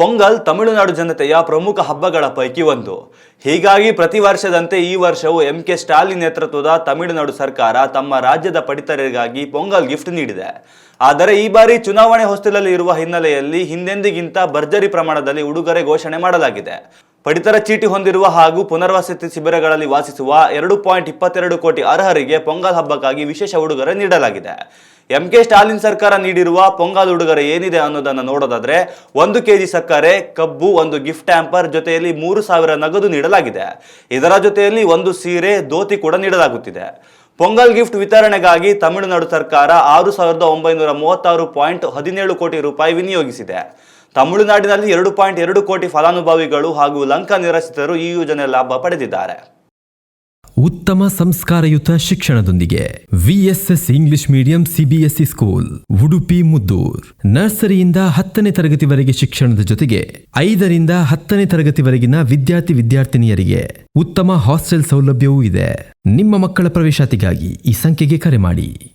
ಪೊಂಗಲ್ ತಮಿಳುನಾಡು ಜನತೆಯ ಪ್ರಮುಖ ಹಬ್ಬಗಳ ಪೈಕಿ ಒಂದು. ಹೀಗಾಗಿ ಪ್ರತಿ ವರ್ಷದಂತೆ ಈ ವರ್ಷವೂ ಎಂ ಕೆ ಸ್ಟಾಲಿನ್ ನೇತೃತ್ವದ ತಮಿಳುನಾಡು ಸರ್ಕಾರ ತಮ್ಮ ರಾಜ್ಯದ ಪಡಿತರರಿಗಾಗಿ ಪೊಂಗಲ್ ಗಿಫ್ಟ್ ನೀಡಿದೆ. ಆದರೆ ಈ ಬಾರಿ ಚುನಾವಣೆ ಹೊಸ್ತಿಲಲ್ಲಿ ಇರುವ ಹಿನ್ನೆಲೆಯಲ್ಲಿ ಹಿಂದೆಂದಿಗಿಂತ ಭರ್ಜರಿ ಪ್ರಮಾಣದಲ್ಲಿ ಉಡುಗೊರೆ ಘೋಷಣೆ ಮಾಡಲಾಗಿದೆ. ಪಡಿತರ ಚೀಟಿ ಹೊಂದಿರುವ ಹಾಗೂ ಪುನರ್ವಸತಿ ಶಿಬಿರಗಳಲ್ಲಿ ವಾಸಿಸುವ ಎರಡು ಪಾಯಿಂಟ್ ಇಪ್ಪತ್ತೆರಡು ಕೋಟಿ ಅರ್ಹರಿಗೆ ಪೊಂಗಲ್ ಹಬ್ಬಕ್ಕಾಗಿ ವಿಶೇಷ ಉಡುಗೊರೆ ನೀಡಲಾಗಿದೆ. ಎಂ ಕೆ ಸ್ಟಾಲಿನ್ ಸರ್ಕಾರ ನೀಡಿರುವ ಪೊಂಗಲ್ ಉಡುಗೊರೆ ಏನಿದೆ ಅನ್ನೋದನ್ನು ನೋಡೋದಾದ್ರೆ ಒಂದು ಕೆಜಿ ಸಕ್ಕರೆ, ಕಬ್ಬು, ಒಂದು ಗಿಫ್ಟ್ ಟ್ಯಾಂಪರ್ ಜೊತೆಯಲ್ಲಿ ಮೂರು ಸಾವಿರ ನಗದು ನೀಡಲಾಗಿದೆ. ಇದರ ಜೊತೆಯಲ್ಲಿ ಒಂದು ಸೀರೆ, ಧೋತಿ ಕೂಡ ನೀಡಲಾಗುತ್ತಿದೆ. ಪೊಂಗಲ್ ಗಿಫ್ಟ್ ವಿತರಣೆಗಾಗಿ ತಮಿಳುನಾಡು ಸರ್ಕಾರ ಆರು ಸಾವಿರದ ಒಂಬೈನೂರ ಮೂವತ್ತಾರು ಪಾಯಿಂಟ್ ಹದಿನೇಳು ಕೋಟಿ ರೂಪಾಯಿ ವಿನಿಯೋಗಿಸಿದೆ. ತಮಿಳುನಾಡಿನಲ್ಲಿ ಎರಡು ಪಾಯಿಂಟ್ ಎರಡು ಕೋಟಿ ಫಲಾನುಭವಿಗಳು ಹಾಗೂ ಲಂಕಾ ನಿರಾಶ್ರಿತರು ಈ ಯೋಜನೆ ಲಾಭ ಪಡೆದಿದ್ದಾರೆ. ಉತ್ತಮ ಸಂಸ್ಕಾರಯುತ ಶಿಕ್ಷಣದೊಂದಿಗೆ VSS English medium CBSE school, Udupi, Muddur. ನರ್ಸರಿಯಿಂದ ಹತ್ತನೇ ತರಗತಿವರೆಗೆ ಶಿಕ್ಷಣದ ಜೊತೆಗೆ ಐದರಿಂದ ಹತ್ತನೇ ತರಗತಿವರೆಗಿನ ವಿದ್ಯಾರ್ಥಿ ವಿದ್ಯಾರ್ಥಿನಿಯರಿಗೆ ಉತ್ತಮ ಹಾಸ್ಟೆಲ್ ಸೌಲಭ್ಯವೂ ಇದೆ. ನಿಮ್ಮ ಮಕ್ಕಳ ಪ್ರವೇಶಾತಿಗಾಗಿ ಈ ಸಂಖ್ಯೆಗೆ ಕರೆ ಮಾಡಿ.